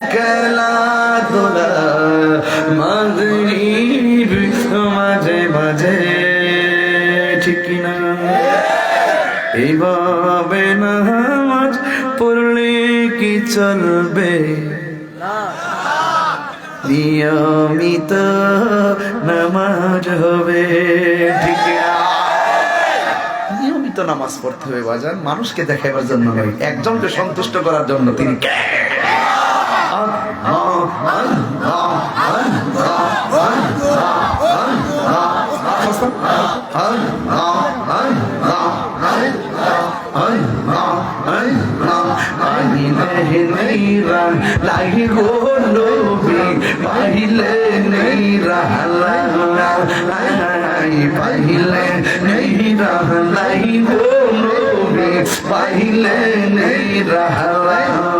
খেলাধুলা মাগরিব মাঝে মাঝে ঠিক না এইভাবে নামাজ পড়লে কি চলবে নিয়মিত নামাজ হবে ঠিক নিয়মিত নামাজ পড়তে হবে, বাজান। মানুষকে দেখাবার জন্য নয়, একজনকে সন্তুষ্ট করার জন্য তিনি লাহি গো নবী পাইলে নেই রাহালাই পাইলে নেই রাহালাই গো নবী পাহিলে নেই রাহালাই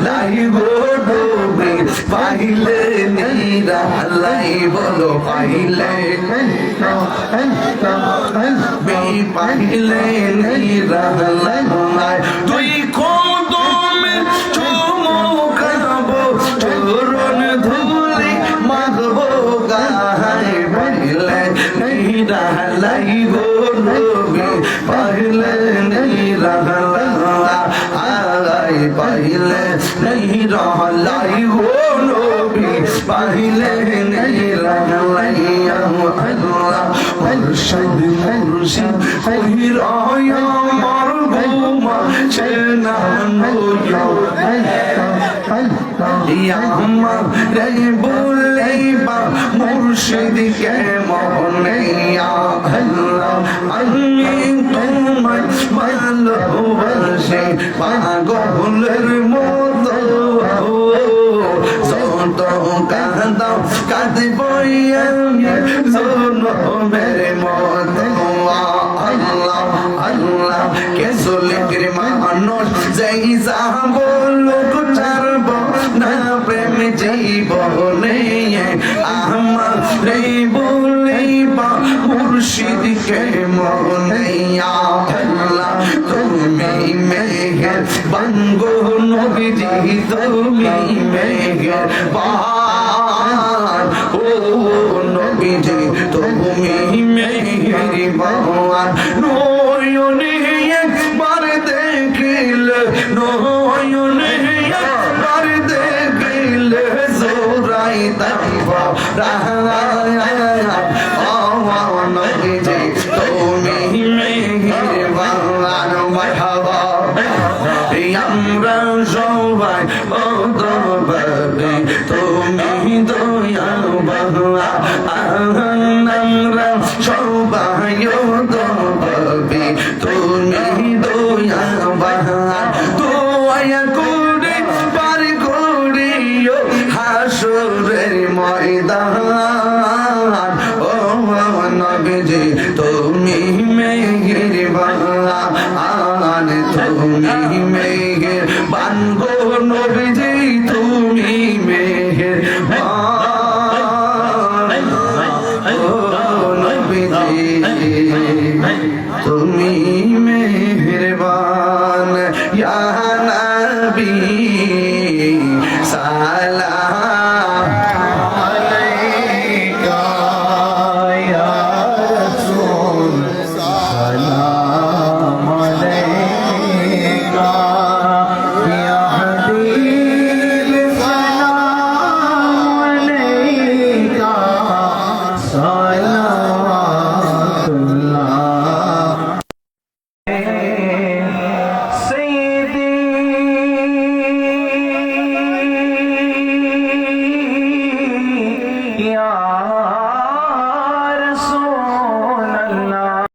লাই গো পাইলে নেরা লাই বলো পাইলে পাইলে নেরা লাই তুই কদমে চুমু খাব? চরণ ধুলি মাগবো গায় পাইলে নেরা পাইলে নেরা লাই গো নবী পাইলে নেরা লাই আল্লাহ মুর্শিদ মুর্শিদ ওহিরায় আমার ঘুমা চেনা আমার রে মুর্শিদ কে মনে আল্লাহ আমি ভালোবাসি পাগলের মতো। যত কাঁদাও কাঁদব আমি শোনো মেরে মতো। আল্লাহ আল্লাহ, কে চলে মানুষ? যেই যা বলুক ছাড়ব না, প্রেম জীবনে। আমার রে বলেবা মুর্শিদ কে মনে বাঙ্গো নবীজি তুমি মেঘের বান ও নবীজি তুমি মেঘের বান নয়নে একবার দেখিলে নয়নে একবার দেখিলে জোরাই নবীজি তুমি মেঘের বান মারহাবা আমরা সবাই অদবাবে তুমি দয়া আমরা সবাই অদবাবে তুমি দয়া দয়া করে পার করিও হাসরের ময়দান। ও নবীজি, তুমি মেঘের বান তুমি মেঘের বান গো নবীজি তুমি মেঘের তুমি মেহরবান ইয়া নবী